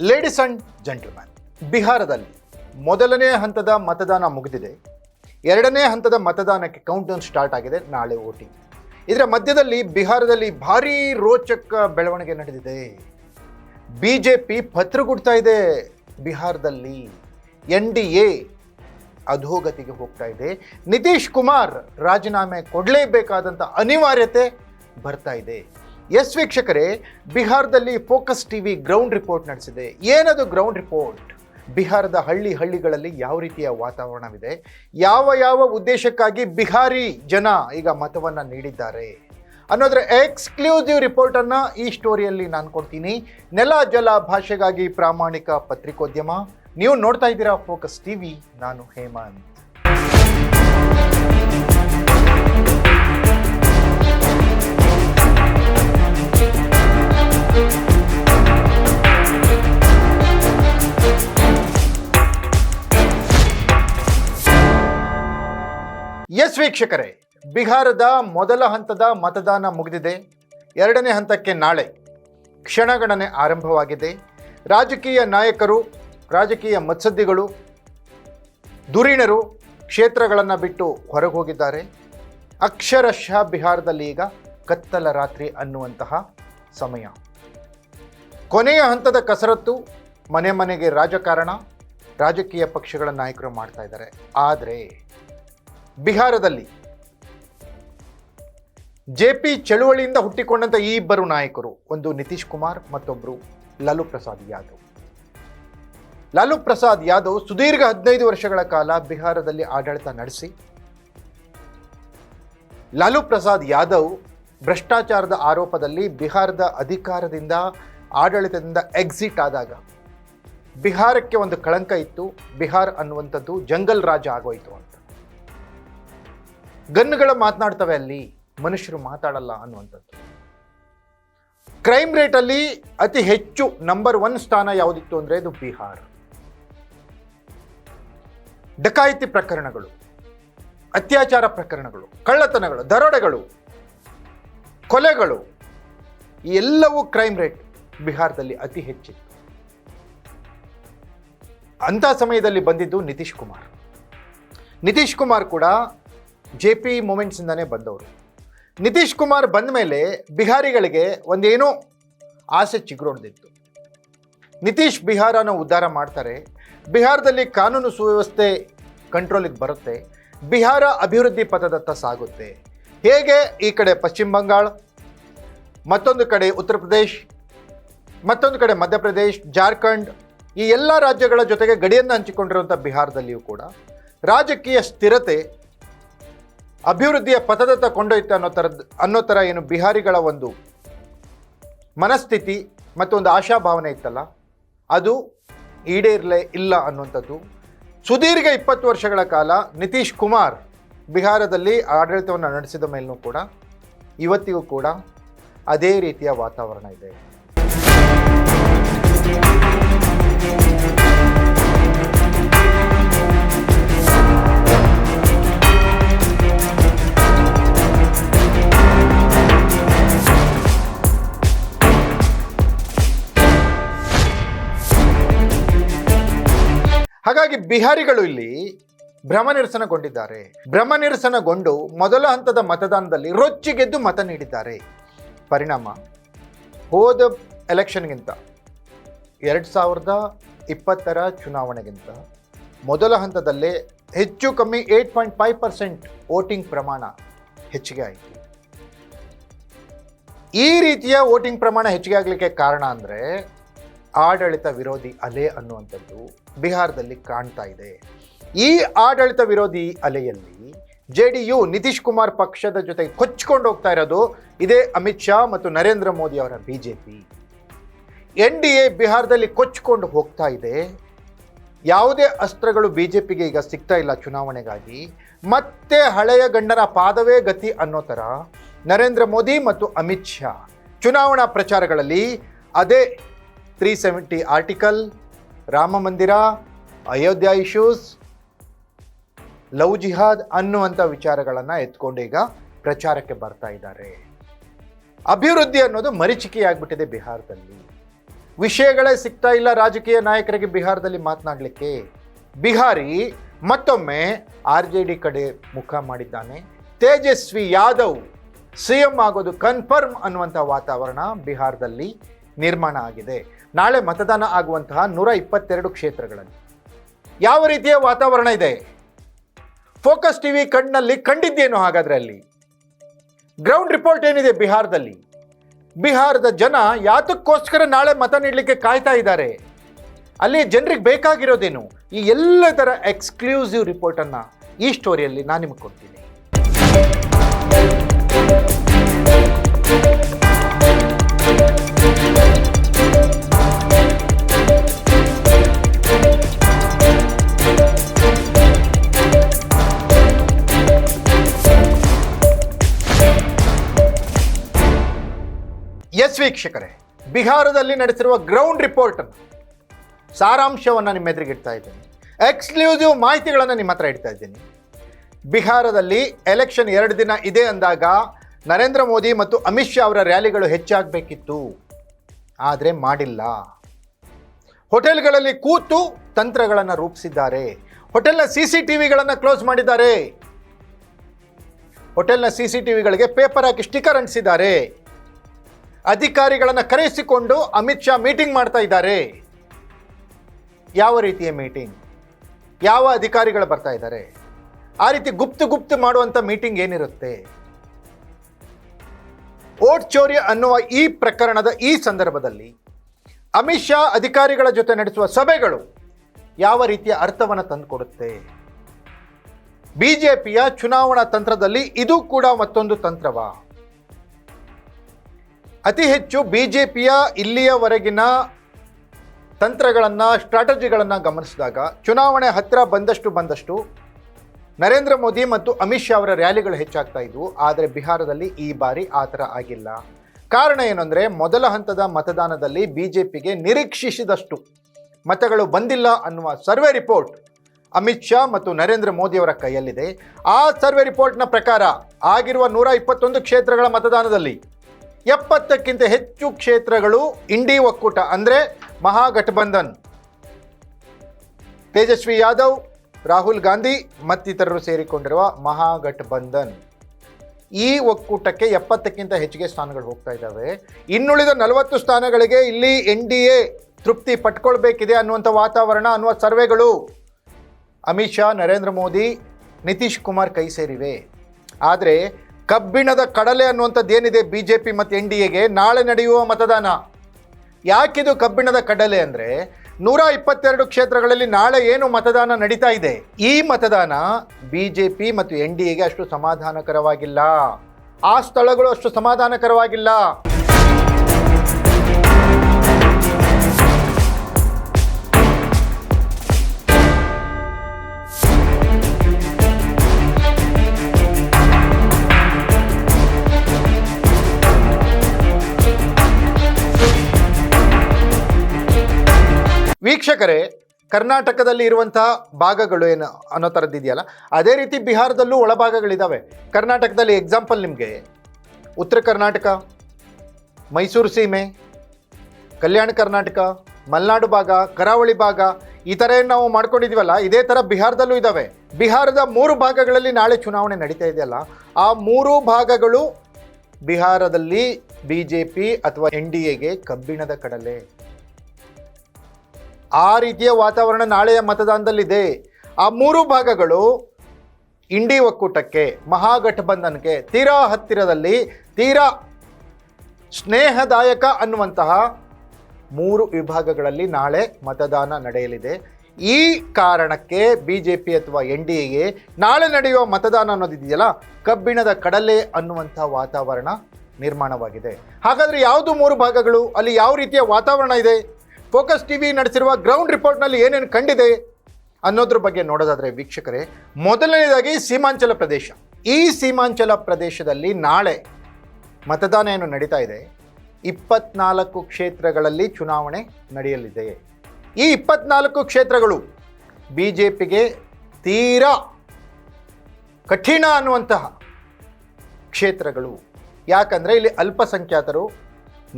Ladies and gentleman ಬಿಹಾರದಲ್ಲಿ ಮೊದಲನೇ ಹಂತದ ಮತದಾನ ಮುಗಿದಿದೆ. ಎರಡನೇ ಹಂತದ ಮತದಾನಕ್ಕೆ ಕೌಂಟ್ ಡೌನ್ ಸ್ಟಾರ್ಟ್ ಆಗಿದೆ ನಾಳೆ ವೋಟಿಂಗ್. ಇದರ ಮಧ್ಯದಲ್ಲಿ ಬಿಹಾರದಲ್ಲಿ ಭಾರೀ ರೋಚಕ ಬೆಳವಣಿಗೆ ನಡೆದಿದೆ. ಬಿ ಜೆ ಪಿ ಪತ್ರಗುಡ್ತಾ ಇದೆ. ಬಿಹಾರದಲ್ಲಿ ಎನ್ ಡಿ ಎ ಅಧೋಗತಿಗೆ ಹೋಗ್ತಾ ಇದೆ. ನಿತೀಶ್ ಕುಮಾರ್ ರಾಜೀನಾಮೆ ಕೊಡಲೇಬೇಕಾದಂಥ ಅನಿವಾರ್ಯತೆ ಬರ್ತಾ ಇದೆ. ಎಸ್ ವೀಕ್ಷಕರೇ, ಬಿಹಾರದಲ್ಲಿ ಫೋಕಸ್ ಟಿವಿ ಗ್ರೌಂಡ್ ರಿಪೋರ್ಟ್ ನಡೆಸಿದೆ. ಏನದು ಗ್ರೌಂಡ್ ರಿಪೋರ್ಟ್? ಬಿಹಾರದ ಹಳ್ಳಿ ಹಳ್ಳಿಗಳಲ್ಲಿ ಯಾವ ರೀತಿಯ ವಾತಾವರಣವಿದೆ? ಯಾವ ಯಾವ ಉದ್ದೇಶಕ್ಕಾಗಿ ಬಿಹಾರಿ ಜನ ಈಗ ಮತವನ್ನು ನೀಡಿದ್ದಾರೆ? ಅನ್ನೋದ್ರ ಎಕ್ಸ್ಕ್ಲೂಸಿವ್ ರಿಪೋರ್ಟನ್ನು ಈ ಸ್ಟೋರಿಯಲ್ಲಿ ನಾನು ಕೊಡ್ತೀನಿ. ನೆಲ ಜಲ ಭಾಷೆಗಾಗಿ ಪ್ರಾಮಾಣಿಕ ಪತ್ರಿಕೋದ್ಯಮ. ನೀವು ನೋಡ್ತಾ ಇದ್ದೀರಾ ಫೋಕಸ್ ಟಿವಿ, ನಾನು ಹೇಮಂತ್. ವೀಕ್ಷಕರೇ, ಬಿಹಾರದ ಮೊದಲ ಹಂತದ ಮತದಾನ ಮುಗಿದಿದೆ. ಎರಡನೇ ಹಂತಕ್ಕೆ ನಾಳೆ ಕ್ಷಣಗಣನೆ ಆರಂಭವಾಗಿದೆ. ರಾಜಕೀಯ ನಾಯಕರು, ರಾಜಕೀಯ ಮತ್ಸದ್ದಿಗಳು ಧುರೀಣರು ಕ್ಷೇತ್ರಗಳನ್ನು ಬಿಟ್ಟು ಹೊರಗೆ ಹೋಗಿದ್ದಾರೆ ಅಕ್ಷರಶಃ ಬಿಹಾರದಲ್ಲಿ ಈಗ ಕತ್ತಲ ರಾತ್ರಿ ಅನ್ನುವಂತಹ ಸಮಯ. ಕೊನೆಯ ಹಂತದ ಕಸರತ್ತು ಮನೆ ಮನೆಗೆ ರಾಜಕಾರಣ, ರಾಜಕೀಯ ಪಕ್ಷಗಳ ನಾಯಕರು ಮಾಡ್ತಾ ಇದ್ದಾರೆ. ಆದರೆ ಬಿಹಾರದಲ್ಲಿ ಜೆ ಪಿ ಚಳುವಳಿಯಿಂದ ಹುಟ್ಟಿಕೊಂಡಂಥ ಈ ಇಬ್ಬರು ನಾಯಕರು, ಒಂದು ನಿತೀಶ್ ಕುಮಾರ್ ಮತ್ತೊಬ್ಬರು ಲಾಲು ಪ್ರಸಾದ್ ಯಾದವ್. ಲಾಲು ಪ್ರಸಾದ್ ಯಾದವ್ ಸುದೀರ್ಘ ಹದಿನೈದು ವರ್ಷಗಳ ಕಾಲ ಬಿಹಾರದಲ್ಲಿ ಆಡಳಿತ ನಡೆಸಿ, ಲಾಲು ಪ್ರಸಾದ್ ಯಾದವ್ ಭ್ರಷ್ಟಾಚಾರದ ಆರೋಪದಲ್ಲಿ ಬಿಹಾರದ ಅಧಿಕಾರದಿಂದ ಆಡಳಿತದಿಂದ ಎಕ್ಸಿಟ್ ಆದಾಗ ಬಿಹಾರಕ್ಕೆ ಒಂದು ಕಳಂಕ ಇತ್ತು. ಬಿಹಾರ್ ಅನ್ನುವಂಥದ್ದು ಜಂಗಲ್ ರಾಜ ಆಗೋಯಿತು ಅಂತ. ಗನ್ನುಗಳು ಮಾತನಾಡ್ತವೆ ಅಲ್ಲಿ, ಮನುಷ್ಯರು ಮಾತಾಡಲ್ಲ ಅನ್ನುವಂಥದ್ದು. ಕ್ರೈಮ್ ರೇಟಲ್ಲಿ ಅತಿ ಹೆಚ್ಚು ನಂಬರ್ ಒನ್ ಸ್ಥಾನ ಯಾವುದಿತ್ತು ಅಂದರೆ ಇದು ಬಿಹಾರ್. ಡಕಾಯಿತಿ ಪ್ರಕರಣಗಳು, ಅತ್ಯಾಚಾರ ಪ್ರಕರಣಗಳು, ಕಳ್ಳತನಗಳು, ದರೋಡೆಗಳು, ಕೊಲೆಗಳು ಎಲ್ಲವೂ ಕ್ರೈಮ್ ರೇಟ್ ಬಿಹಾರದಲ್ಲಿ ಅತಿ ಹೆಚ್ಚಿತ್ತು. ಅಂಥ ಸಮಯದಲ್ಲಿ ಬಂದಿದ್ದು ನಿತೀಶ್ ಕುಮಾರ್. ನಿತೀಶ್ ಕುಮಾರ್ ಕೂಡ ಜೆ ಪಿ ಮೂಮೆಂಟ್ಸಿಂದನೇ ಬಂದವರು. ನಿತೀಶ್ ಕುಮಾರ್ ಬಂದ ಮೇಲೆ ಬಿಹಾರಿಗಳಿಗೆ ಒಂದೇನೋ ಆಸೆ ಚಿಗುರೊಡ್ದಿತ್ತು. ನಿತೀಶ್ ಬಿಹಾರನ ಉದ್ಧಾರ ಮಾಡ್ತಾರೆ, ಬಿಹಾರದಲ್ಲಿ ಕಾನೂನು ಸುವ್ಯವಸ್ಥೆ ಕಂಟ್ರೋಲಿಗೆ ಬರುತ್ತೆ, ಬಿಹಾರ ಅಭಿವೃದ್ಧಿ ಪಥದತ್ತ ಸಾಗುತ್ತೆ. ಹೇಗೆ? ಈ ಕಡೆ ಪಶ್ಚಿಮ ಬಂಗಾಳ, ಮತ್ತೊಂದು ಕಡೆ ಉತ್ತರ ಪ್ರದೇಶ್, ಮತ್ತೊಂದು ಕಡೆ ಮಧ್ಯಪ್ರದೇಶ್ ಜಾರ್ಖಂಡ್, ಈ ಎಲ್ಲ ರಾಜ್ಯಗಳ ಜೊತೆಗೆ ಗಡಿಯನ್ನು ಹಂಚಿಕೊಂಡಿರುವಂಥ ಬಿಹಾರದಲ್ಲಿಯೂ ಕೂಡ ರಾಜಕೀಯ ಸ್ಥಿರತೆ ಅಭಿವೃದ್ಧಿಯ ಪಥದತ್ತ ಕೊಂಡೊಯ್ತು ಅನ್ನೋ ಥರದ್ದು ಅನ್ನೋ ಥರ ಏನು ಬಿಹಾರಿಗಳ ಒಂದು ಮನಸ್ಥಿತಿ ಮತ್ತು ಒಂದು ಆಶಾಭಾವನೆ ಇತ್ತಲ್ಲ? ಅದು ಈಡೇರಲೇ ಇಲ್ಲ ಅನ್ನುವಂಥದ್ದು. ಸುದೀರ್ಘ ಇಪ್ಪತ್ತು ವರ್ಷಗಳ ಕಾಲ ನಿತೀಶ್ ಕುಮಾರ್ ಬಿಹಾರದಲ್ಲಿ ಆಡಳಿತವನ್ನು ನಡೆಸಿದ ಮೇಲೂ ಕೂಡ, ಇವತ್ತಿಗೂ ಕೂಡ ಅದೇ ರೀತಿಯ ವಾತಾವರಣ ಇದೆ. ಹಾಗಾಗಿ ಬಿಹಾರಿಗಳು ಇಲ್ಲಿ ಭ್ರಮ ನಿರಸನಗೊಂಡಿದ್ದಾರೆ. ಭ್ರಮ ನಿರಸನಗೊಂಡು ಮೊದಲ ಹಂತದ ಮತದಾನದಲ್ಲಿ ರೊಚ್ಚಿಗೆದ್ದು ಮತ ನೀಡಿದ್ದಾರೆ. ಪರಿಣಾಮ, ಹೋದ ಎಲೆಕ್ಷನ್ಗಿಂತ ಎರಡು ಸಾವಿರದ ಇಪ್ಪತ್ತರ ಚುನಾವಣೆಗಿಂತ ಮೊದಲ ಹಂತದಲ್ಲೇ ಹೆಚ್ಚು ಕಮ್ಮಿ eight point five percent voting ಪ್ರಮಾಣ ಹೆಚ್ಚಿಗೆ ಆಯಿತು. ಈ ರೀತಿಯ ವೋಟಿಂಗ್ ಪ್ರಮಾಣ ಹೆಚ್ಚಿಗೆ ಆಗಲಿಕ್ಕೆ ಕಾರಣ ಅಂದರೆ ಆಡಳಿತ ವಿರೋಧಿ ಅಲೆ ಅನ್ನುವಂಥದ್ದು ಬಿಹಾರದಲ್ಲಿ ಕಾಣ್ತಾ ಇದೆ. ಈ ಆಡಳಿತ ವಿರೋಧಿ ಅಲೆಯಲ್ಲಿ J D U Nitish Kumar ಪಕ್ಷದ ಜೊತೆ ಕೊಚ್ಕೊಂಡು ಹೋಗ್ತಾ ಇರೋದು ಇದೇ ಅಮಿತ್ ಶಾ ಮತ್ತು ನರೇಂದ್ರ ಮೋದಿ ಅವರ B J P N D A ಬಿಹಾರದಲ್ಲಿ ಕೊಚ್ಕೊಂಡು ಹೋಗ್ತಾ ಇದೆ. ಯಾವುದೇ ಅಸ್ತ್ರಗಳು ಬಿ ಜೆ ಪಿಗೆ ಈಗ ಸಿಗ್ತಾ ಇಲ್ಲ ಚುನಾವಣೆಗಾಗಿ. ಮತ್ತೆ ಹಳೆಯ ಗಂಡನ ಪಾದವೇ ಗತಿ ಅನ್ನೋ ಥರ ನರೇಂದ್ರ ಮೋದಿ ಮತ್ತು ಅಮಿತ್ ಶಾ ಚುನಾವಣಾ ಪ್ರಚಾರಗಳಲ್ಲಿ ಅದೇ ತ್ರೀ ಸೆವೆಂಟಿ ಆರ್ಟಿಕಲ್ ರಾಮ ಮಂದಿರ ಅಯೋಧ್ಯ ಇಶ್ಯೂಸ್ ಲವ್ ಜಿಹಾದ್ ಅನ್ನುವಂಥ ವಿಚಾರಗಳನ್ನು ಎತ್ಕೊಂಡು ಈಗ ಪ್ರಚಾರಕ್ಕೆ ಬರ್ತಾ ಇದ್ದಾರೆ. ಅಭಿವೃದ್ಧಿ ಅನ್ನೋದು ಮರೀಚಿಕೆಯಾಗ್ಬಿಟ್ಟಿದೆ ಬಿಹಾರದಲ್ಲಿ. ವಿಷಯಗಳೇ ಸಿಗ್ತಾ ಇಲ್ಲ ರಾಜಕೀಯ ನಾಯಕರಿಗೆ ಬಿಹಾರದಲ್ಲಿ ಮಾತನಾಡಲಿಕ್ಕೆ. ಬಿಹಾರಿ ಮತ್ತೊಮ್ಮೆ ಆರ್ ಜೆ ಡಿ ಕಡೆ ಮುಖ ಮಾಡಿದ್ದಾನೆ. ತೇಜಸ್ವಿ ಯಾದವ್ ಸಿ ಎಂ ಆಗೋದು ಕನ್ಫರ್ಮ್ ಅನ್ನುವಂಥ ವಾತಾವರಣ ಬಿಹಾರದಲ್ಲಿ. ನಿರ್ಮಾಣ ಆಗಿದೆ. ನಾಳೆ ಮತದಾನ ಆಗುವಂತಹ ನೂರ ಇಪ್ಪತ್ತೆರಡು ಕ್ಷೇತ್ರಗಳಲ್ಲಿ. ಯಾವ ರೀತಿಯ ವಾತಾವರಣ ಇದೆ? ಫೋಕಸ್ ಟಿವಿ ಕಣ್ಣಲ್ಲಿ ಕಂಡಿದ್ದೇನು ಹಾಗಾದ್ರೆ ಅಲ್ಲಿ ಗ್ರೌಂಡ್ ರಿಪೋರ್ಟ್ ಏನಿದೆ ಬಿಹಾರದಲ್ಲಿ? ಬಿಹಾರದ ಜನ ಯಾತಕ್ಕೋಸ್ಕರ ನಾಳೆ ಮತ ನೀಡಲಿಕ್ಕೆ ಕಾಯ್ತಾ ಇದ್ದಾರೆ. ಅಲ್ಲಿ ಜನರಿಗೆ ಬೇಕಾಗಿರೋದೇನು? ಈ ಎಲ್ಲ ಥರ ಎಕ್ಸ್ಕ್ಲೂಸಿವ್ ರಿಪೋರ್ಟನ್ನು ಈ ಸ್ಟೋರಿಯಲ್ಲಿ ನಾನು ನಿಮಗೆ ಕೊಡ್ತೀನಿ. ವೀಕ್ಷಕರೇ, ಬಿಹಾರದಲ್ಲಿ ನಡೆಸಿರುವ ಗ್ರೌಂಡ್ ರಿಪೋರ್ಟ್ ಸಾರಾಂಶವನ್ನು ನಿಮ್ಮ ಎದುರಿಗೆ ಇಡ್ತಾ ಇದ್ದೀನಿ. ಎಕ್ಸ್ಕ್ಲೂಸಿವ್ ಮಾಹಿತಿಗಳನ್ನು ನಿಮ್ಮ ಹತ್ರ ಇಡ್ತಾ ಇದ್ದೀನಿ. ಬಿಹಾರದಲ್ಲಿ ಎಲೆಕ್ಷನ್ ಎರಡು ದಿನ ಇದೆ ಅಂದಾಗ ನರೇಂದ್ರ ಮೋದಿ ಮತ್ತು ಅಮಿತ್ ಶಾ ಅವರ ರ್ಯಾಲಿಗಳು ಹೆಚ್ಚಾಗಬೇಕಿತ್ತು. ಆದರೆ ಮಾಡಿಲ್ಲ. ಹೋಟೆಲ್ಗಳಲ್ಲಿ ಕೂತು ತಂತ್ರಗಳನ್ನು ರೂಪಿಸಿದ್ದಾರೆ. ಹೋಟೆಲ್ನ ಸಿ ಸಿ ಟಿ ವಿಗಳನ್ನು ಕ್ಲೋಸ್ ಮಾಡಿದ್ದಾರೆ. ಹೋಟೆಲ್ನ ಸಿ ಸಿ ಟಿ ವಿಗಳಿಗೆ ಪೇಪರ್ ಹಾಕಿ ಸ್ಟಿಕರ್ ಅಂಟಿಸಿದ್ದಾರೆ. ಅಧಿಕಾರಿಗಳನ್ನು ಕರೆಸಿಕೊಂಡು ಅಮಿತ್ ಶಾ ಮೀಟಿಂಗ್ ಮಾಡ್ತಾ ಇದ್ದಾರೆ. ಯಾವ ರೀತಿಯ ಮೀಟಿಂಗ್? ಯಾವ ಅಧಿಕಾರಿಗಳು ಬರ್ತಾ ಇದ್ದಾರೆ? ಆ ರೀತಿ ಗುಪ್ತು ಗುಪ್ತು ಮಾಡುವಂಥ ಮೀಟಿಂಗ್ ಏನಿರುತ್ತೆ? ಓಟ್ ಚೋರಿ ಅನ್ನುವ ಈ ಪ್ರಕರಣದ ಈ ಸಂದರ್ಭದಲ್ಲಿ ಅಮಿತ್ ಶಾ ಅಧಿಕಾರಿಗಳ ಜೊತೆ ನಡೆಸುವ ಸಭೆಗಳು ಯಾವ ರೀತಿಯ ಅರ್ಥವನ್ನು ತಂದುಕೊಡುತ್ತೆ? ಬಿಜೆಪಿಯ ಚುನಾವಣಾ ತಂತ್ರದಲ್ಲಿ ಇದು ಕೂಡ ಮತ್ತೊಂದು ತಂತ್ರವಾ? ಅತಿ ಹೆಚ್ಚು ಬಿ ಜೆ ಪಿಯ ಇಲ್ಲಿಯವರೆಗಿನ ತಂತ್ರಗಳನ್ನು ಸ್ಟ್ರಾಟಜಿಗಳನ್ನು ಗಮನಿಸಿದಾಗ ಚುನಾವಣೆ ಹತ್ತಿರ ಬಂದಷ್ಟು ಬಂದಷ್ಟು ನರೇಂದ್ರ ಮೋದಿ ಮತ್ತು ಅಮಿತ್ ಶಾ ಅವರ ರ್ಯಾಲಿಗಳು ಹೆಚ್ಚಾಗ್ತಾ ಇದ್ವು. ಆದರೆ ಬಿಹಾರದಲ್ಲಿ ಈ ಬಾರಿ ಆ ಥರ ಆಗಿಲ್ಲ. ಕಾರಣ ಏನಂದರೆ ಮೊದಲ ಹಂತದ ಮತದಾನದಲ್ಲಿ ಬಿ ಜೆ ಪಿಗೆ ನಿರೀಕ್ಷಿಸಿದಷ್ಟು ಮತಗಳು ಬಂದಿಲ್ಲ ಅನ್ನುವ ಸರ್ವೆ ರಿಪೋರ್ಟ್ ಅಮಿತ್ ಶಾ ಮತ್ತು ನರೇಂದ್ರ ಮೋದಿಯವರ ಕೈಯಲ್ಲಿದೆ. ಆ ಸರ್ವೆ ರಿಪೋರ್ಟ್ನ ಪ್ರಕಾರ ಆಗಿರುವ ನೂರ ಇಪ್ಪತ್ತೊಂದು ಕ್ಷೇತ್ರಗಳ ಮತದಾನದಲ್ಲಿ ಎಪ್ಪತ್ತಕ್ಕಿಂತ ಹೆಚ್ಚು ಕ್ಷೇತ್ರಗಳು ಇಂಡಿ ಒಕ್ಕೂಟ, ಅಂದರೆ ಮಹಾಗಠಬಂಧನ್. ತೇಜಸ್ವಿ ಯಾದವ್, ರಾಹುಲ್ ಗಾಂಧಿ, ಮತ್ತಿತರರು ಸೇರಿಕೊಂಡಿರುವ ಮಹಾಗಠಬಂಧನ್. ಈ ಒಕ್ಕೂಟಕ್ಕೆ ಎಪ್ಪತ್ತಕ್ಕಿಂತ ಹೆಚ್ಚಿಗೆ ಸ್ಥಾನಗಳು ಹೋಗ್ತಾ ಇದ್ದಾವೆ. ಇನ್ನುಳಿದ ನಲವತ್ತು ಸ್ಥಾನಗಳಿಗೆ ಇಲ್ಲಿ ಎನ್ ಡಿ ಎ ತೃಪ್ತಿ ಪಟ್ಕೊಳ್ಬೇಕಿದೆ ಅನ್ನುವಂಥ ವಾತಾವರಣ, ಅನ್ನುವ ಸರ್ವೆಗಳು. ಅಮಿತ್ ಶಾ, ನರೇಂದ್ರ ಮೋದಿ, ನಿತೀಶ್ ಕುಮಾರ್ ಕೈ ಸೇರಿವೆ. ಆದರೆ ಕಬ್ಬಿಣದ ಕಡಲೆ ಅನ್ನುವಂಥದ್ದು ಏನಿದೆ ಬಿ ಜೆ ಪಿ ಮತ್ತು ಎನ್ ಡಿ ಎಗೆ? ನಾಳೆ ನಡೆಯುವ ಮತದಾನ. ಯಾಕಿದು ಕಬ್ಬಿಣದ ಕಡಲೆ ಅಂದರೆ? ನೂರ ಇಪ್ಪತ್ತೆರಡು ಕ್ಷೇತ್ರಗಳಲ್ಲಿ ನಾಳೆ ಏನು ಮತದಾನ ನಡೀತಾ ಇದೆ? ಈ ಮತದಾನ ಬಿ ಜೆ ಪಿ ಮತ್ತು ಎನ್ ಡಿ ಎಗೆ ಅಷ್ಟು ಸಮಾಧಾನಕರವಾಗಿಲ್ಲ. ಆ ಸ್ಥಳಗಳು ಅಷ್ಟು ಸಮಾಧಾನಕರವಾಗಿಲ್ಲ. ಕರ್ನಾಟಕದಲ್ಲಿ ಇರುವಂತಹ ಭಾಗಗಳು ಏನು ಅನ್ನೋ ಥರದ್ದು ಇದೆಯಲ್ಲ, ಅದೇ ರೀತಿ ಬಿಹಾರದಲ್ಲೂ ಒಳಭಾಗಗಳಿದ್ದಾವೆ ಕರ್ನಾಟಕದಲ್ಲಿ ಎಕ್ಸಾಂಪಲ್ ನಿಮಗೆ, ಉತ್ತರ ಕರ್ನಾಟಕ, ಮೈಸೂರು ಸೀಮೆ, ಕಲ್ಯಾಣ ಕರ್ನಾಟಕ, ಮಲೆನಾಡು ಭಾಗ, ಕರಾವಳಿ ಭಾಗ, ಈ ಥರ ಏನು ನಾವು ಮಾಡ್ಕೊಂಡಿದ್ದೀವಲ್ಲ, ಇದೇ ಥರ ಬಿಹಾರದಲ್ಲೂ ಇದ್ದಾವೆ ಬಿಹಾರದ ಮೂರು ಭಾಗಗಳಲ್ಲಿ ನಾಳೆ ಚುನಾವಣೆ ನಡೀತಾ ಇದೆಯಲ್ಲ, ಆ ಮೂರು ಭಾಗಗಳು ಬಿಹಾರದಲ್ಲಿ ಬಿ ಜೆ ಪಿ ಅಥವಾ ಎನ್ ಡಿ ಎಗೆ ಕಬ್ಬಿಣದ ಕಡಲೆ. ಆ ರೀತಿಯ ವಾತಾವರಣ ನಾಳೆಯ ಮತದಾನದಲ್ಲಿದೆ. ಆ ಮೂರು ಭಾಗಗಳು ಇಂಡಿ ಒಕ್ಕೂಟಕ್ಕೆ, ಮಹಾಗಠಬಂಧನ್ಗೆ ತೀರಾ ಹತ್ತಿರದಲ್ಲಿ ತೀರಾ ಸ್ನೇಹದಾಯಕ ಅನ್ನುವಂತಹ ಮೂರು ವಿಭಾಗಗಳಲ್ಲಿ ನಾಳೆ ಮತದಾನ ನಡೆಯಲಿದೆ. ಈ ಕಾರಣಕ್ಕೆ ಬಿ ಜೆ ಪಿ ಅಥವಾ ಎನ್ ಡಿ ಎಗೆ ನಾಳೆ ನಡೆಯುವ ಮತದಾನ ಅನ್ನೋದಿದೆಯಲ್ಲ ಕಬ್ಬಿಣದ ಕಡಲೆ ಅನ್ನುವಂಥ ವಾತಾವರಣ ನಿರ್ಮಾಣವಾಗಿದೆ. ಹಾಗಾದರೆ ಯಾವುದು ಮೂರು ಭಾಗಗಳು? ಅಲ್ಲಿ ಯಾವ ರೀತಿಯ ವಾತಾವರಣ ಇದೆ? ಫೋಕಸ್ ಟಿ ವಿ ನಡೆಸಿರುವ ಗ್ರೌಂಡ್ ರಿಪೋರ್ಟ್ನಲ್ಲಿ ಏನೇನು ಕಂಡಿದೆ ಅನ್ನೋದ್ರ ಬಗ್ಗೆ ನೋಡೋದಾದರೆ ವೀಕ್ಷಕರೇ, ಮೊದಲನೇದಾಗಿ ಸೀಮಾಂಚಲ ಪ್ರದೇಶ. ಈ ಸೀಮಾಂಚಲ ಪ್ರದೇಶದಲ್ಲಿ ನಾಳೆ ಮತದಾನ ಏನು ನಡೀತಾ ಇದೆ? ಇಪ್ಪತ್ನಾಲ್ಕು ಕ್ಷೇತ್ರಗಳಲ್ಲಿ ಚುನಾವಣೆ ನಡೆಯಲಿದೆ ಈ ಇಪ್ಪತ್ನಾಲ್ಕು ಕ್ಷೇತ್ರಗಳು ಬಿ ಜೆ ಪಿಗೆ ತೀರಾ ಕಠಿಣ ಅನ್ನುವಂತಹ ಕ್ಷೇತ್ರಗಳು. ಯಾಕಂದರೆ ಇಲ್ಲಿ ಅಲ್ಪಸಂಖ್ಯಾತರು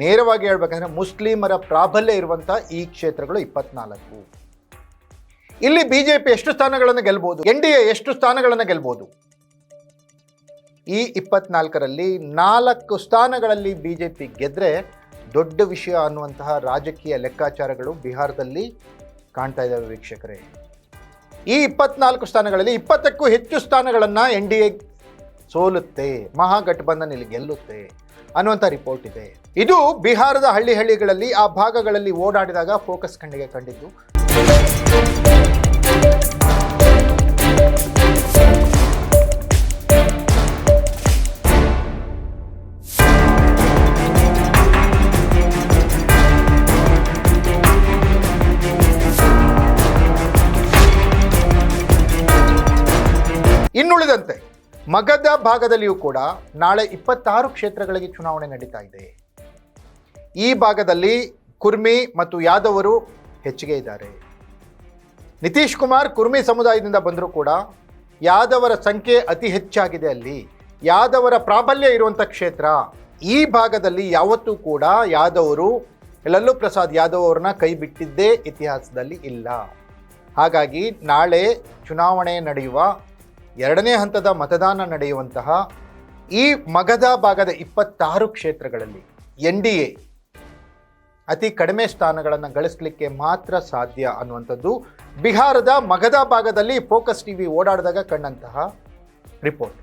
ನೇರವಾಗಿ ಹೇಳ್ಬೇಕಂದ್ರೆ ಮುಸ್ಲಿಮರ ಪ್ರಾಬಲ್ಯ ಇರುವಂಥ ಈ ಕ್ಷೇತ್ರಗಳು ಇಪ್ಪತ್ನಾಲ್ಕು. ಇಲ್ಲಿ ಬಿಜೆಪಿ ಎಷ್ಟು ಸ್ಥಾನಗಳನ್ನು ಗೆಲ್ಬೋದು? ಎನ್ ಡಿ ಎ ಎಷ್ಟು ಸ್ಥಾನಗಳನ್ನು ಗೆಲ್ಬೋದು? ಈ ಇಪ್ಪತ್ನಾಲ್ಕರಲ್ಲಿ ನಾಲ್ಕು ಸ್ಥಾನಗಳಲ್ಲಿ ಬಿಜೆಪಿ ಗೆದ್ರೆ ದೊಡ್ಡ ವಿಷಯ ಅನ್ನುವಂತಹ ರಾಜಕೀಯ ಲೆಕ್ಕಾಚಾರಗಳು ಬಿಹಾರದಲ್ಲಿ ಕಾಣ್ತಾ ಇದ್ದಾವೆ ವೀಕ್ಷಕರೇ. ಈ ಇಪ್ಪತ್ನಾಲ್ಕು ಸ್ಥಾನಗಳಲ್ಲಿ ಇಪ್ಪತ್ತಕ್ಕೂ ಹೆಚ್ಚು ಸ್ಥಾನಗಳನ್ನು ಎನ್ ಡಿ ಎ ಸೋಲುತ್ತೆ, ಮಹಾಗಠಬಂಧನ್ ಇಲ್ಲಿ ಗೆಲ್ಲುತ್ತೆ ಅನ್ನುವಂಥ ರಿಪೋರ್ಟ್ ಇದೆ. ಇದು ಬಿಹಾರದ ಹಳ್ಳಿ ಹಳ್ಳಿಗಳಲ್ಲಿ ಆ ಭಾಗಗಳಲ್ಲಿ ಓಡಾಡಿದಾಗ ಫೋಕಸ್ ಕಣ್ಣಿಗೆ ಕಂಡಿದ್ದು. ಇನ್ನುಳಿದಂತೆ ಮಗದ ಭಾಗದಲ್ಲಿಯೂ ಕೂಡ ನಾಳೆ ಇಪ್ಪತ್ತಾರು ಕ್ಷೇತ್ರಗಳಿಗೆ ಚುನಾವಣೆ ನಡೀತಾ ಇದೆ. ಈ ಭಾಗದಲ್ಲಿ ಕುರ್ಮಿ ಮತ್ತು ಯಾದವರು ಹೆಚ್ಚಿಗೆ ಇದ್ದಾರೆ. ನಿತೀಶ್ ಕುಮಾರ್ ಕುರ್ಮಿ ಸಮುದಾಯದಿಂದ ಬಂದರೂ ಕೂಡ ಯಾದವರ ಸಂಖ್ಯೆ ಅತಿ ಹೆಚ್ಚಾಗಿದೆ ಅಲ್ಲಿ. ಯಾದವರ ಪ್ರಾಬಲ್ಯ ಇರುವಂಥ ಕ್ಷೇತ್ರ ಈ ಭಾಗದಲ್ಲಿ ಯಾವತ್ತೂ ಕೂಡ ಯಾದವರು, ಲಲ್ಲು ಪ್ರಸಾದ್ ಯಾದವ್ ಅವ್ರನ್ನ ಕೈ ಬಿಟ್ಟಿದ್ದೇ ಇತಿಹಾಸದಲ್ಲಿ ಇಲ್ಲ. ಹಾಗಾಗಿ ನಾಳೆ ಚುನಾವಣೆ ನಡೆಯುವ ಎರಡನೇ ಹಂತದ ಮತದಾನ ನಡೆಯುವಂತಹ ಈ ಮಗಧ ಭಾಗದ ಇಪ್ಪತ್ತಾರು ಕ್ಷೇತ್ರಗಳಲ್ಲಿ ಎನ್ ಡಿ ಎ ಅತಿ ಕಡಿಮೆ ಸ್ಥಾನಗಳನ್ನು ಗಳಿಸಲಿಕ್ಕೆ ಮಾತ್ರ ಸಾಧ್ಯ ಅನ್ನುವಂಥದ್ದು ಬಿಹಾರದ ಮಗದ ಭಾಗದಲ್ಲಿ ಫೋಕಸ್ ಟಿವಿ ಓಡಾಡಿದಾಗ ಕಂಡಂತಹ ರಿಪೋರ್ಟ್.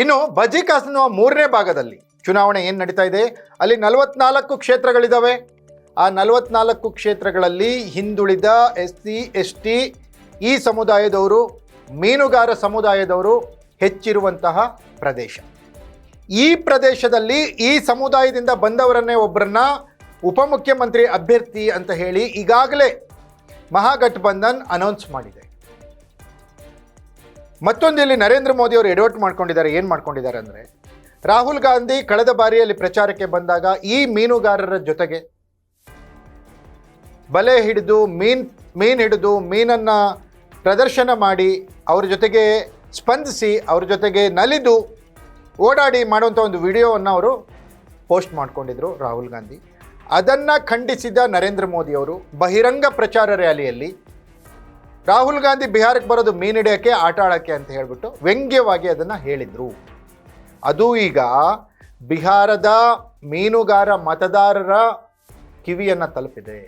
ಇನ್ನು ಬಜಿಕಾಸ್ ಅನ್ನುವ ಮೂರನೇ ಭಾಗದಲ್ಲಿ ಚುನಾವಣೆ ಏನು ನಡೀತಾ ಇದೆ? ಅಲ್ಲಿ ನಲವತ್ನಾಲ್ಕು ಕ್ಷೇತ್ರಗಳಿದ್ದಾವೆ ಆ ನಲವತ್ನಾಲ್ಕು ಕ್ಷೇತ್ರಗಳಲ್ಲಿ ಹಿಂದುಳಿದ ಎಸ್ ಸಿ ಎಸ್ ಟಿ ಈ ಸಮುದಾಯದವರು, ಮೀನುಗಾರ ಸಮುದಾಯದವರು ಹೆಚ್ಚಿರುವಂತಹ ಪ್ರದೇಶ. ಈ ಪ್ರದೇಶದಲ್ಲಿ ಈ ಸಮುದಾಯದಿಂದ ಬಂದವರನ್ನೇ ಒಬ್ಬರನ್ನ ಉಪಮುಖ್ಯಮಂತ್ರಿ ಅಭ್ಯರ್ಥಿ ಅಂತ ಹೇಳಿ ಈಗಾಗಲೇ ಮಹಾಗಠಬಂಧನ್ ಅನೌನ್ಸ್ ಮಾಡಿದೆ. ಮತ್ತೊಂದು ಇಲ್ಲಿ ನರೇಂದ್ರ ಮೋದಿ ಅವರು ಎಡವಟ್ ಮಾಡ್ಕೊಂಡಿದ್ದಾರೆ, ಏನು ಮಾಡ್ಕೊಂಡಿದ್ದಾರೆ ಅಂದರೆ, ರಾಹುಲ್ ಗಾಂಧಿ ಕಳೆದ ಬಾರಿಯಲ್ಲಿ ಪ್ರಚಾರಕ್ಕೆ ಬಂದಾಗ ಈ ಮೀನುಗಾರರ ಜೊತೆಗೆ ಬಲೆ ಹಿಡಿದು, ಮೀನ್ ಮೀನ್ ಹಿಡಿದು, ಮೀನನ್ನು ಪ್ರದರ್ಶನ ಮಾಡಿ ಅವ್ರ ಜೊತೆಗೆ ಸ್ಪಂದಿಸಿ, ಅವ್ರ ಜೊತೆಗೆ ನಲಿದು ಓಡಾಡಿ ಮಾಡುವಂಥ ಒಂದು ವಿಡಿಯೋವನ್ನು ಅವರು ಪೋಸ್ಟ್ ಮಾಡ್ಕೊಂಡಿದ್ರು ರಾಹುಲ್ ಗಾಂಧಿ. ಅದನ್ನು ಖಂಡಿಸಿದ ನರೇಂದ್ರ ಮೋದಿ ಅವರು ಬಹಿರಂಗ ಪ್ರಚಾರ ರ್ಯಾಲಿಯಲ್ಲಿ ರಾಹುಲ್ ಗಾಂಧಿ ಬಿಹಾರಕ್ಕೆ ಬರೋದು ಮೀನ್ ಹಿಡಿಯೋಕ್ಕೆ, ಆಟ ಆಡೋಕ್ಕೆ ಅಂತ ಹೇಳಿಬಿಟ್ಟು ವ್ಯಂಗ್ಯವಾಗಿ ಅದನ್ನು ಹೇಳಿದರು. ಅದು ಈಗ ಬಿಹಾರದ ಮೀನುಗಾರ ಮತದಾರರ ಕಿವಿಯನ್ನು ತಲುಪಿದೆ.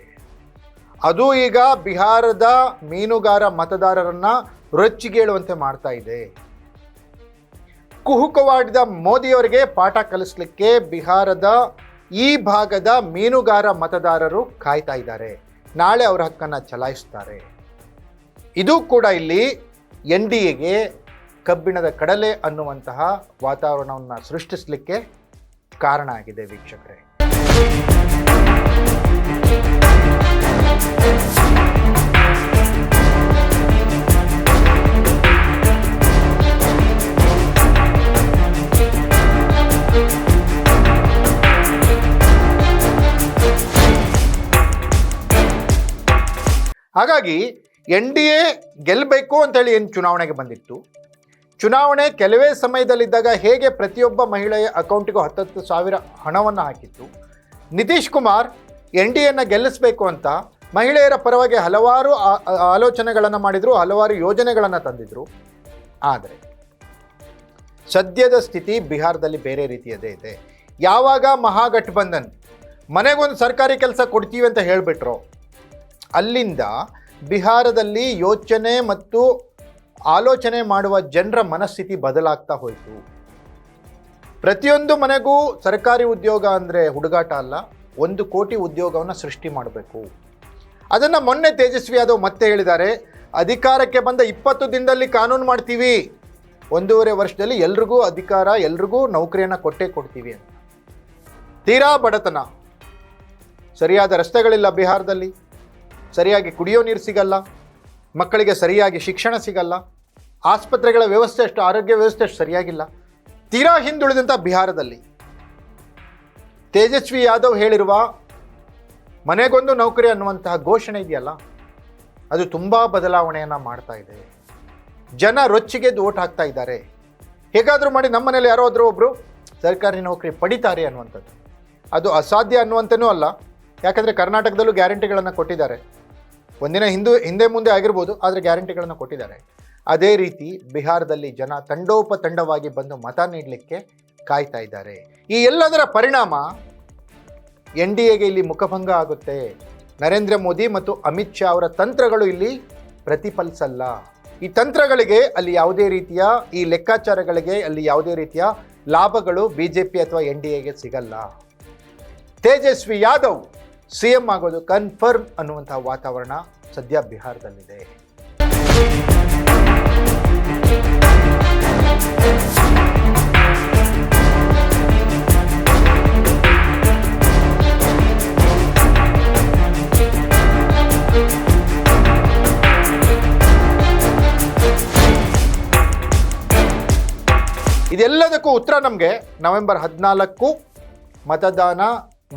ಅದು ಈಗ ಬಿಹಾರದ ಮೀನುಗಾರ ಮತದಾರರನ್ನು ರೊಚ್ಚಿಗೇಳುವಂತೆ ಮಾಡ್ತಾ ಇದೆ. ಕುಹುಕವಾಡಿದ ಮೋದಿಯವರಿಗೆ ಪಾಠ ಕಲಿಸ್ಲಿಕ್ಕೆ ಬಿಹಾರದ ಈ ಭಾಗದ ಮೀನುಗಾರ ಮತದಾರರು ಕಾಯ್ತಾ ಇದ್ದಾರೆ. ನಾಳೆ ಅವರ ಹಕ್ಕನ್ನು ಚಲಾಯಿಸ್ತಾರೆ. ಇದು ಕೂಡ ಇಲ್ಲಿ ಎನ್ ಡಿ ಎಗೆ ಕಬ್ಬಿಣದ ಕಡಲೆ ಅನ್ನುವಂತಹ ವಾತಾವರಣವನ್ನು ಸೃಷ್ಟಿಸಲಿಕ್ಕೆ ಕಾರಣ ಆಗಿದೆ ವೀಕ್ಷಕರೇ. ಹಾಗಾಗಿ ಎನ್ ಡಿ ಎ ಗೆಲ್ಲಬೇಕು ಅಂತೇಳಿ ಏನು ಚುನಾವಣೆಗೆ ಬಂದಿತ್ತು? ಚುನಾವಣೆ ಕೆಲವೇ ಸಮಯದಲ್ಲಿದ್ದಾಗ ಹೇಗೆ ಪ್ರತಿಯೊಬ್ಬ ಮಹಿಳೆಯ ಅಕೌಂಟಿಗೂ ಹತ್ತತ್ತು ಸಾವಿರ ಹಣವನ್ನು ಹಾಕಿತ್ತು? ನಿತೀಶ್ ಕುಮಾರ್ ಎನ್ ಡಿ ಎನ್ನ ಗೆಲ್ಲಿಸಬೇಕು ಅಂತ ಮಹಿಳೆಯರ ಪರವಾಗಿ ಹಲವಾರು ಆಲೋಚನೆಗಳನ್ನು ಮಾಡಿದರು, ಹಲವಾರು ಯೋಜನೆಗಳನ್ನು ತಂದಿದ್ರು. ಆದರೆ ಸದ್ಯದ ಸ್ಥಿತಿ ಬಿಹಾರದಲ್ಲಿ ಬೇರೆ ರೀತಿಯದೇ ಇದೆ. ಯಾವಾಗ ಮಹಾಗಠಬಂಧನ್ ಮನೆಗೊಂದು ಸರ್ಕಾರಿ ಕೆಲಸ ಕೊಡ್ತೀವಿ ಅಂತ ಹೇಳಿಬಿಟ್ರು, ಅಲ್ಲಿಂದ ಬಿಹಾರದಲ್ಲಿ ಯೋಚನೆ ಮತ್ತು ಆಲೋಚನೆ ಮಾಡುವ ಜನರ ಮನಸ್ಥಿತಿ ಬದಲಾಗ್ತಾ ಹೋಯಿತು. ಪ್ರತಿಯೊಂದು ಮನೆಗೂ ಸರ್ಕಾರಿ ಉದ್ಯೋಗ ಅಂದರೆ ಹುಡುಗಾಟ ಅಲ್ಲ, ಒಂದು ಕೋಟಿ ಉದ್ಯೋಗವನ್ನು ಸೃಷ್ಟಿ ಮಾಡಬೇಕು. ಅದನ್ನು ಮೊನ್ನೆ ತೇಜಸ್ವಿ ಯಾದವ್ ಮತ್ತೆ ಹೇಳಿದ್ದಾರೆ, ಅಧಿಕಾರಕ್ಕೆ ಬಂದ ಇಪ್ಪತ್ತು ದಿನದಲ್ಲಿ ಕಾನೂನು ಮಾಡ್ತೀವಿ. ಒಂದೂವರೆ ವರ್ಷದಲ್ಲಿ ಎಲ್ರಿಗೂ ಅಧಿಕಾರ, ಎಲ್ರಿಗೂ ನೌಕರಿಯನ್ನು ಕೊಟ್ಟೇ ಕೊಡ್ತೀವಿ ಅಂತ. ತೀರಾ ಬಡತನ. ಸರಿಯಾದ ರಸ್ತೆಗಳಿಲ್ಲ ಬಿಹಾರದಲ್ಲಿ. ಸರಿಯಾಗಿ ಕುಡಿಯೋ ನೀರು ಸಿಗಲ್ಲ, ಮಕ್ಕಳಿಗೆ ಸರಿಯಾಗಿ ಶಿಕ್ಷಣ ಸಿಗಲ್ಲ, ಆಸ್ಪತ್ರೆಗಳ ವ್ಯವಸ್ಥೆ ಅಷ್ಟು ಆರೋಗ್ಯ ವ್ಯವಸ್ಥೆ ಅಷ್ಟು ಸರಿಯಾಗಿಲ್ಲ. ತೀರಾ ಹಿಂದುಳಿದಂಥ ಬಿಹಾರದಲ್ಲಿ. ತೇಜಸ್ವಿ ಯಾದವ್ ಹೇಳಿರುವ ಮನೆಗೊಂದು ನೌಕರಿ ಅನ್ನುವಂತಹ ಘೋಷಣೆ ಇದೆಯಲ್ಲ, ಅದು ತುಂಬ ಬದಲಾವಣೆಯನ್ನು ಮಾಡ್ತಾ ಇದೆ. ಜನ ರೊಚ್ಚಿಗೆದ್ದು ಓಟ್ ಹಾಕ್ತಾ ಇದ್ದಾರೆ. ಹೇಗಾದರೂ ಮಾಡಿ ನಮ್ಮ ಮನೇಲಿ ಯಾರೋ ಆದರೂ ಒಬ್ಬರು ಸರ್ಕಾರಿ ನೌಕರಿ ಪಡಿತಾರೆ ಅನ್ನುವಂಥದ್ದು. ಅದು ಅಸಾಧ್ಯ ಅನ್ನುವಂಥನೂ ಅಲ್ಲ, ಯಾಕಂದರೆ ಕರ್ನಾಟಕದಲ್ಲೂ ಗ್ಯಾರಂಟಿಗಳನ್ನು ಕೊಟ್ಟಿದ್ದಾರೆ. ಒಂದಿನ ಹಿಂದೂ, ಹಿಂದೆ ಮುಂದೆ ಆಗಿರ್ಬೋದು, ಆದರೆ ಗ್ಯಾರಂಟಿಗಳನ್ನು ಕೊಟ್ಟಿದ್ದಾರೆ. ಅದೇ ರೀತಿ ಬಿಹಾರದಲ್ಲಿ ಜನ ತಂಡೋಪತಂಡವಾಗಿ ಬಂದು ಮತ ನೀಡಲಿಕ್ಕೆ ಕಾಯ್ತಾ ಇದ್ದಾರೆ. ಈ ಎಲ್ಲದರ ಪರಿಣಾಮ ಎನ್ ಡಿ ಎಗೆ ಇಲ್ಲಿ ಮುಖಭಂಗ ಆಗುತ್ತೆ. ನರೇಂದ್ರ ಮೋದಿ ಮತ್ತು ಅಮಿತ್ ಶಾ ಅವರ ತಂತ್ರಗಳು ಇಲ್ಲಿ ಪ್ರತಿಫಲಿಸಲ್ಲ. ಈ ತಂತ್ರಗಳಿಗೆ ಅಲ್ಲಿ ಯಾವುದೇ ರೀತಿಯ, ಈ ಲೆಕ್ಕಾಚಾರಗಳಿಗೆ ಅಲ್ಲಿ ಯಾವುದೇ ರೀತಿಯ ಲಾಭಗಳು ಬಿ ಜೆ ಪಿ ಅಥವಾ ಎನ್ ಡಿ ಎಗೆ ಸಿಗಲ್ಲ. ತೇಜಸ್ವಿ ಯಾದವ್ ಸಿ ಎಂ ಆಗೋದು ಕನ್ಫರ್ಮ್ ಅನ್ನುವಂತಹ ವಾತಾವರಣ ಸದ್ಯ ಬಿಹಾರದಲ್ಲಿದೆ. ಇದೆಲ್ಲದಕ್ಕೂ ಉತ್ತರ ನಮಗೆ ನವೆಂಬರ್ ಹದಿನಾಲ್ಕು ಮತದಾನ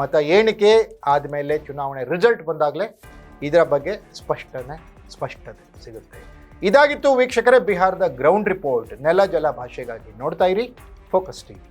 ಮತ ಏಣಿಕೆ ಆದಮೇಲೆ ಚುನಾವಣೆ ರಿಸಲ್ಟ್ ಬಂದಾಗಲೇ ಇದರ ಬಗ್ಗೆ ಸ್ಪಷ್ಟನೆ, ಸ್ಪಷ್ಟತೆ ಸಿಗುತ್ತೆ. ಇದಾಗಿತ್ತು ವೀಕ್ಷಕರೇ ಬಿಹಾರದ ಗ್ರೌಂಡ್ ರಿಪೋರ್ಟ್ ನೆಲ, ಜಲ ಭಾಷೆಗಾಗಿ ನೋಡ್ತಾ ಇರಿ ಫೋಕಸ್ ಟಿವಿ